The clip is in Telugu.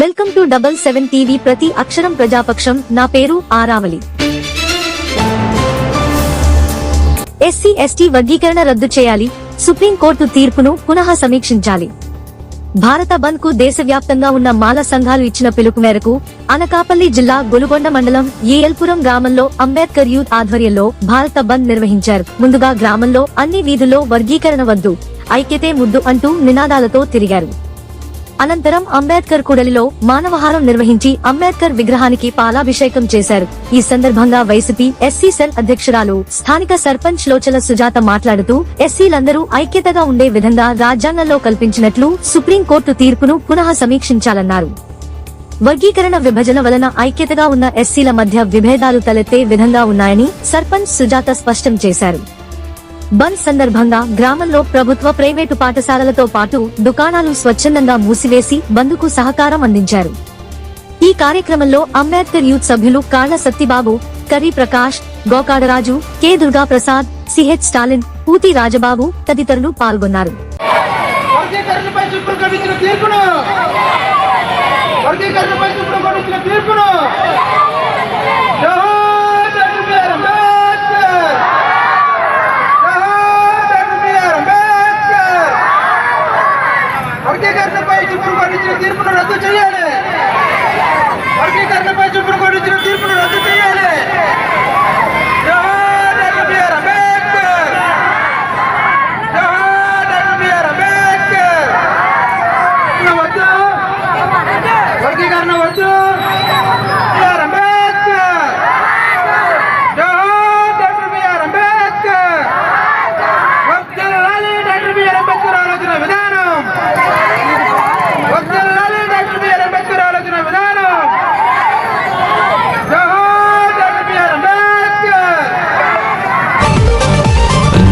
Welcome to double seven TV ప్రతి అక్షరం ప్రజాపక్షం. నా పేరు ఆరావళి ఎస్సీ ఎస్టీ వర్గీకరణ రద్దు చేయాలి. సుప్రీంకోర్టు తీర్పును పునః సమీక్షించాలి. భారత బంద్కు దేశవ్యాప్తంగా ఉన్న మాల సంఘాలు ఇచ్చిన పిలుపు మేరకు అనకాపల్లి జిల్లా గొలుగొండ మండలం ఏఎల్పురం గ్రామంలో అంబేద్కర్ యూత్ ఆధ్వర్యంలో భారత బంద్ నిర్వహించారు. ముందుగా గ్రామంలో అన్ని వీధుల్లో వర్గీకరణ వద్దు. ఐక్యతే ముద్దు అంటూ నినాదాలతో తిరిగారు. అనంతరం అంబేద్కర్ కుడలిలో మానవహారం నిర్వహించి అంబేద్కర్ విగ్రహానికి పాలాభిషేకం చేశారు. ఈ సందర్భంగా వైసీపీ ఎస్సీ సెల్ అధ్యక్షురాలు స్థానిక సర్పంచ్ లోచల సుజాత మాట్లాడుతూ ఎస్సీలందరూ ఐక్యతగా ఉండే విధంగా రాజ్యాంగంలో కల్పించినట్లు సుప్రీంకోర్టు తీర్పును పునః సమీక్షించాలన్నారు. వర్గీకరణ విభజన వలన ఐక్యతగా ఉన్న ఎస్సీల మధ్య విభేదాలు తలెత్తే విధంగా ఉన్నాయని సర్పంచ్ సుజాత స్పష్టం చేశారు. బంద్ సందర్భంగా గ్రామంలో ప్రభుత్వ ప్రైవేటు పాఠశాలలతో పాటు దుకాణాలు స్వచ్ఛందంగా మూసివేసి బంద్కు సహకారం అందించారు. ఈ కార్యక్రమంలో అంబేద్కర్ యూత్ సభ్యులు Kalla Sattibabu Karri Prakash Gokadaraju K Durga Prasad CH Stalin Puthi Rajababu తదితరులు పాల్గొన్నారు వర్గీకరణపై సుప్రీంకోర్టు ఇచ్చిన తీర్పును వర్గీకరణపై సుప్రీంకోర్టు ఇచ్చిన తీర్పును జోహార్ డాక్టర్ బిఆర్ అంబేద్కర్ జోహార్ డాక్టర్ బిఆర్ అంబేద్కర్ వర్గీకరణపై సుప్రీంకోర్టు ఇచ్చిన తీర్పును రద్దు చేయాలి